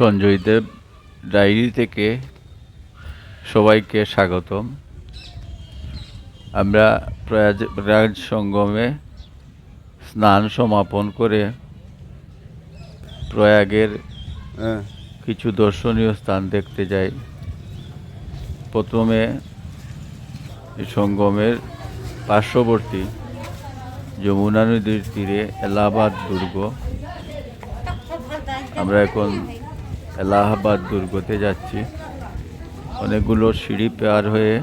সঞ্জয় দেব diary থেকে সবাইকে স্বাগতম। আমরা প্রয়াগরাজ সঙ্গমে স্নান সমাপন করে প্রয়াগের হ্যাঁ। কিছু দর্শনীয় স্থান দেখতে যাই। প্রথমে এই সঙ্গমের পার্শ্ববর্তী যমুনা নদীর তীরে এলাহাবাদ দুর্গ। আমরা এখন এলাহাবাদ দুর্গতে যাচ্ছি। অনেকগুলো সিঁড়ি পার হয়ে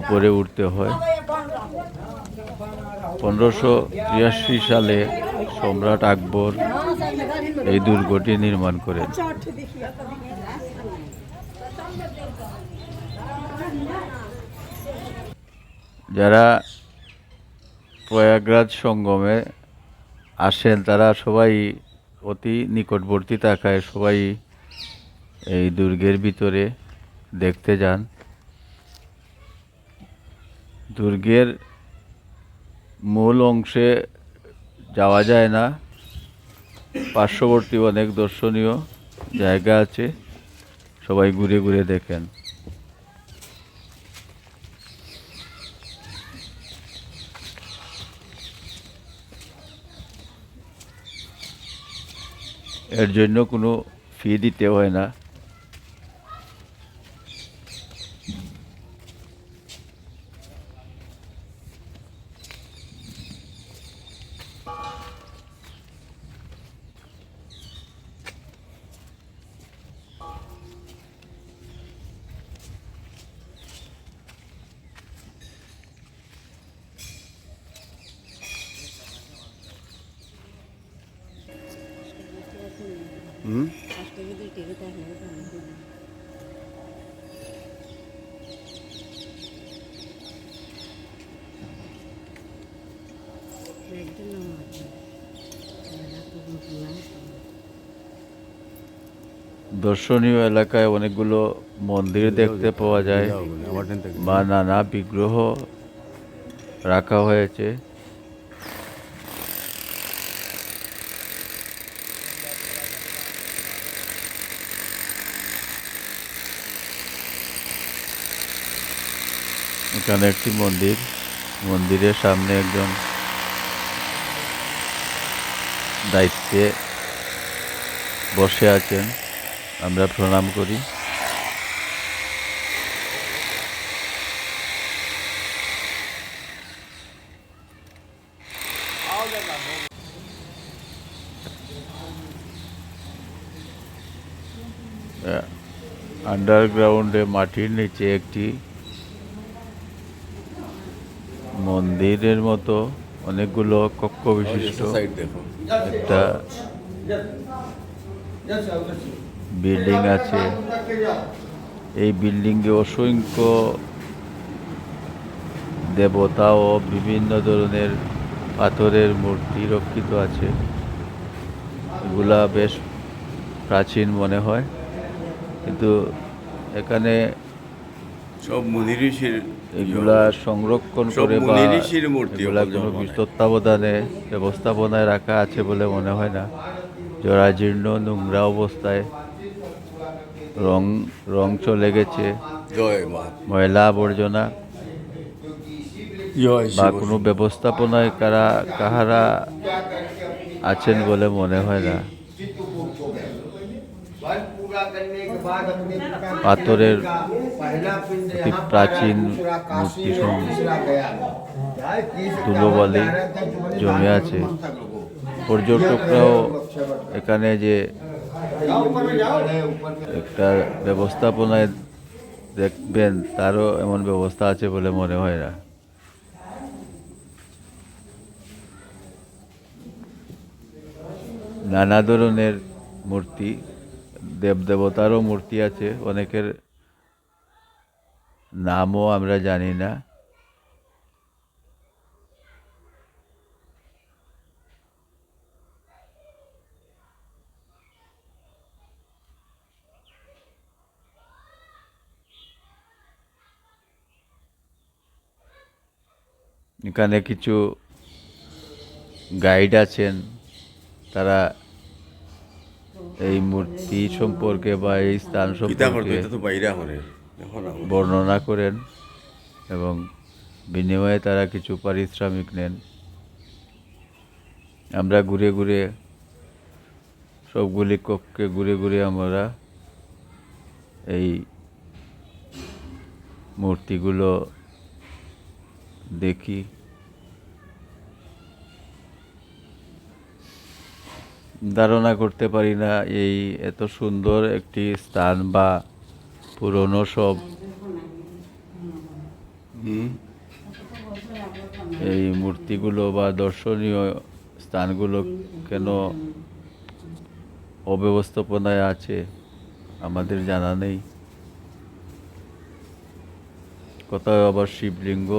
উপরে উঠতে হয়। পনেরোশো তিরাশি সালে সম্রাট আকবর এই দুর্গটি নির্মাণ করেন। যারা প্রয়াগরাজ সঙ্গমে আসেন, তারা সবাই অতি নিকটবর্তী থাকায় সবাই এই দুর্গের ভিতরে দেখতে যান। দুর্গের মূল অংশে যাওয়া যায় না। পার্শ্ববর্তী অনেক দর্শনীয় জায়গা আছে। সবাই ঘুরে ঘুরে দেখেন। এর জন্য কোনো ফি দিতে হয় না। দর্শনীয় এলাকায় অনেকগুলো মন্দির দেখতে পাওয়া যায়। বা নানা বিগ্রহ রাখা হয়েছে। এখানে একটি মন্দির মন্দিরের সামনে একজন দায়িত্বে বসে আছেন। আমরা প্রণাম করি আন্ডারগ্রাউন্ডে মাটির নিচে একটি মন্দিরের মতো অনেকগুলো কক্ষ বিশিষ্ট একটা বিল্ডিং আছে। এই বিল্ডিংয়ে অসংখ্য দেবতা ও বিভিন্ন ধরনের পাথরের মূর্তি রক্ষিত আছে। এগুলা বেশ প্রাচীন মনে হয়। কিন্তু এখানে সব মুনি ঋষির এগুলা সংরক্ষণ করে বা এগুলা কোনো তত্ত্বাবধানে ব্যবস্থাপনায় রাখা আছে বলে মনে হয় না। জরাজীর্ণ নোংরা অবস্থায় রং রং চলে গেছে। ময়লা আবর্জনা। বা কোনো ব্যবস্থাপনায় কারা কাহারা আছেন বলে মনে হয় না। পাথরের প্রাচীন মূর্তি ধুলোবালি জমে আছে। পর্যটকরাও এখানে যে একটা ব্যবস্থাপনায় দেখবেন তারও এমন ব্যবস্থা আছে বলে মনে হয় না। নানা ধরনের মূর্তি, দেবদেবতারও মূর্তি আছে, অনেকের নামও আমরা জানি না। এখানে কিছু গাইড আছেন। তারা এই মূর্তি সম্পর্কে বা এই স্থান সম্পর্কে বর্ণনা করেন এবং বিনিময়ে তারা কিছু পারিশ্রমিক নেন। আমরা ঘুরে ঘুরে সবগুলি কক্ষে ঘুরে ঘুরে আমরা এই মূর্তিগুলো দেখি। ধারণা করতে পারি না এই এত সুন্দর একটি স্থান বা পুরনো সব। এই মূর্তিগুলো বা দর্শনীয় স্থানগুলো কেন অব্যবস্থাপনায় আছে আমাদের জানা নেই। কোথাও আবার শিবলিঙ্গ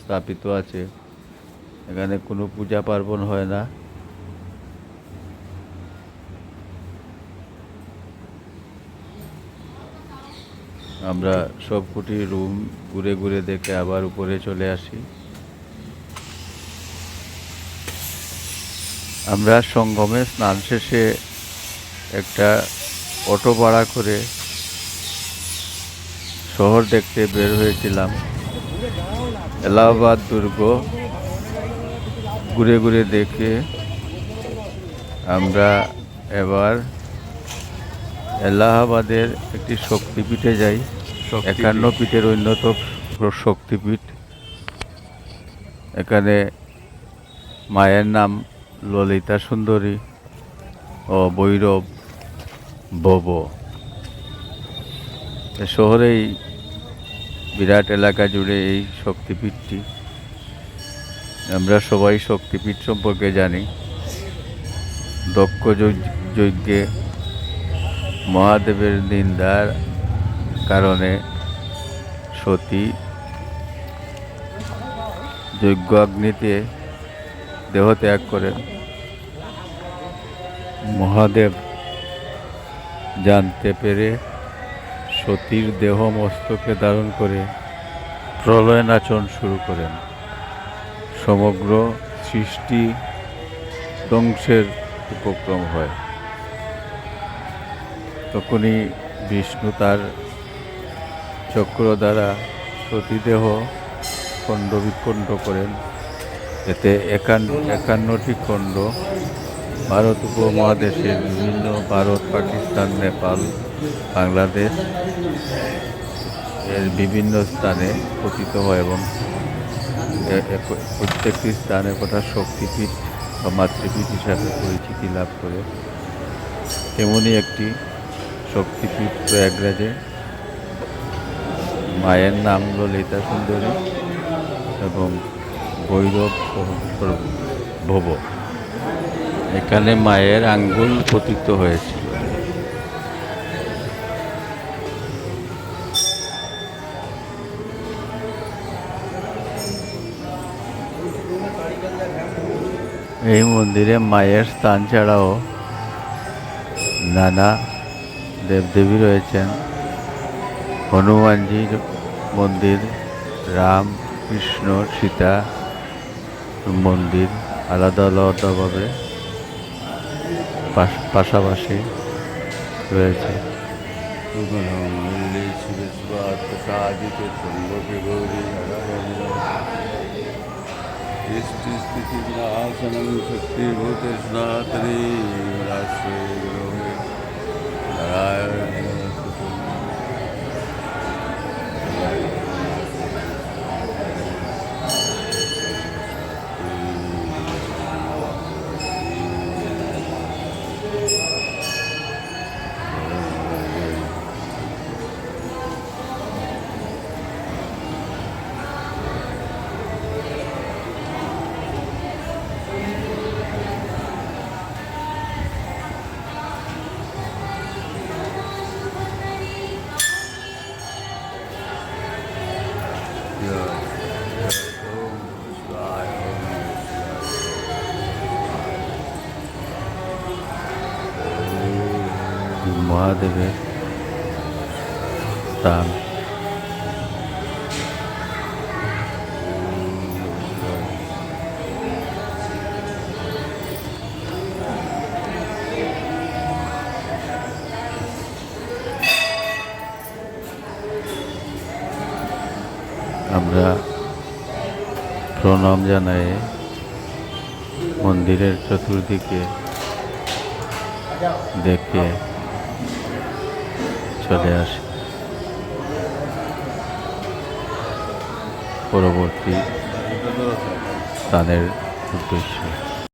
স্থাপিত আছে, এখানে কোনো পূজা পার্বণ হয় না। আমরা সবকটি রুম ঘুরে ঘুরে দেখে আবার উপরে চলে আসি। আমরা সঙ্গমে স্নান শেষে একটা অটো ভাড়া করে শহর দেখতে বের হয়েছিলাম। এলাহাবাদ দুর্গ। ঘুরে ঘুরে দেখে আমরা এবার এলাহাবাদের একটি শক্তিপীঠে যাই। একান্ন পীঠের অন্যতম শক্তিপীঠ। এখানে মায়ের নাম ললিতা সুন্দরী ও ভৈরব বব এ শহরেই বিরাট এলাকা জুড়ে এই শক্তিপীঠটি। আমরা সবাই শক্তিপীঠ সম্পর্কে জানি। দক্ষ যজ্ঞ- মহাদেবের নিন্দার কারণে সতী যজ্ঞ অগ্নিতে দেহ ত্যাগ করেন। মহাদেব জানতে পেরে সতীর দেহ মস্তকে ধারণ করে প্রলয় নাচন শুরু করেন। সমগ্র সৃষ্টি ধ্বংসের উপক্রম হয়। তখনই বিষ্ণু তার চক্র দ্বারা সতীদেহ খণ্ড বিখণ্ড করেন। এতে একান্ন একান্নটি খণ্ড, ভারত উপমহাদেশের বিভিন্ন, ভারত, পাকিস্তান, নেপাল বাংলাদেশ এর বিভিন্ন স্থানে পতিত হয় এবং প্রত্যেকটি স্থানে কথা শক্তিপীঠ বা মাতৃপীঠ হিসাবে পরিচিতি লাভ করে। তেমনই একটি শক্তিপীঠ প্রয়াগরাজে। মায়ের নাম হল ললিতা সুন্দরী এবং ভৈরব ভব এখানে মায়ের আঙ্গুল পতিত হয়েছিল এই মন্দিরে মায়ের স্থান ছাড়াও নানা দেবদেবী রয়েছেন হনুমানজির মন্দির রাম কৃষ্ণ সীতা মন্দির আলাদা আলাদাভাবে পাশ- পাশাপাশি রয়েছে स्थिति आसनम शक्ति भूतस्नातरी राष्ट्रीय नारायण দেবে। তা আমরা প্রণাম জানাই মন্দিরের চতুর্দিকে দেখে। চলে আসে। পরবর্তী স্থানের উদ্দেশ্যে।